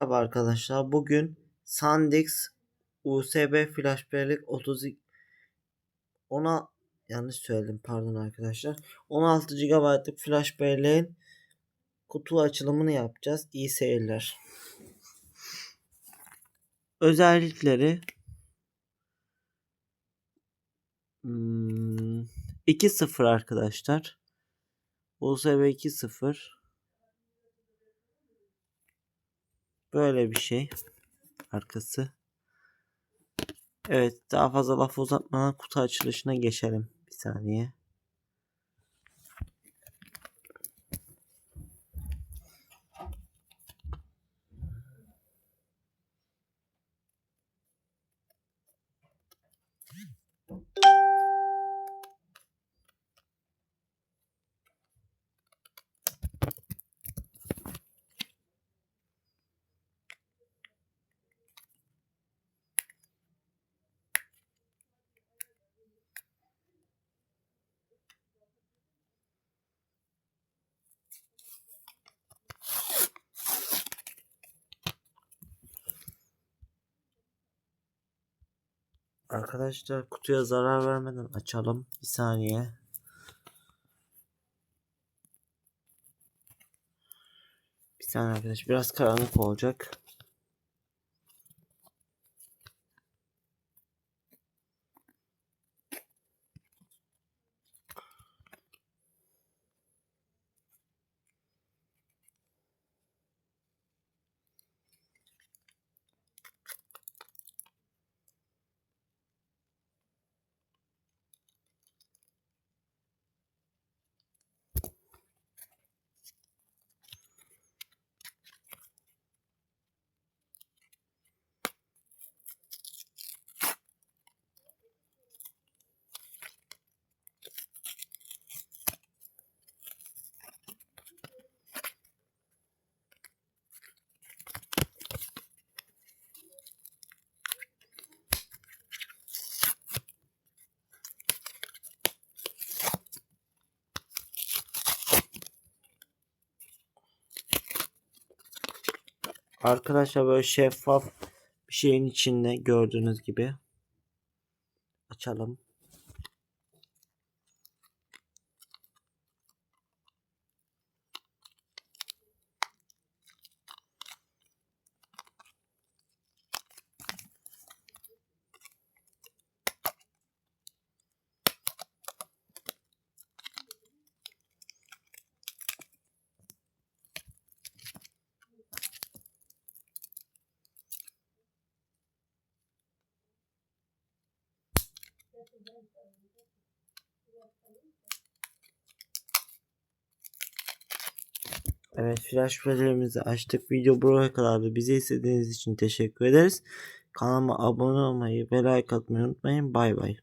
Merhaba arkadaşlar. Bugün SanDisk USB flash bellek 30 ona yanlış söyledim pardon arkadaşlar. 16 GB'lık flash belleğin kutu açılımını yapacağız. İyi seyirler. Özellikleri hmm, 2.0 arkadaşlar. USB 2.0 Böyle bir şey. Arkası. Evet daha fazla laf uzatmadan kutu açılışına geçelim. Bir saniye. Arkadaşlar kutuya zarar vermeden açalım. Bir saniye. Bir saniye arkadaş biraz karanlık olacak. Arkadaşlar böyle şeffaf bir şeyin içinde gördüğünüz gibi açalım. Evet flash projelerimizi açtık. Video buraya kadardı. Bizi istediğiniz için teşekkür ederiz. Kanalıma abone olmayı ve like atmayı unutmayın. Bay bay.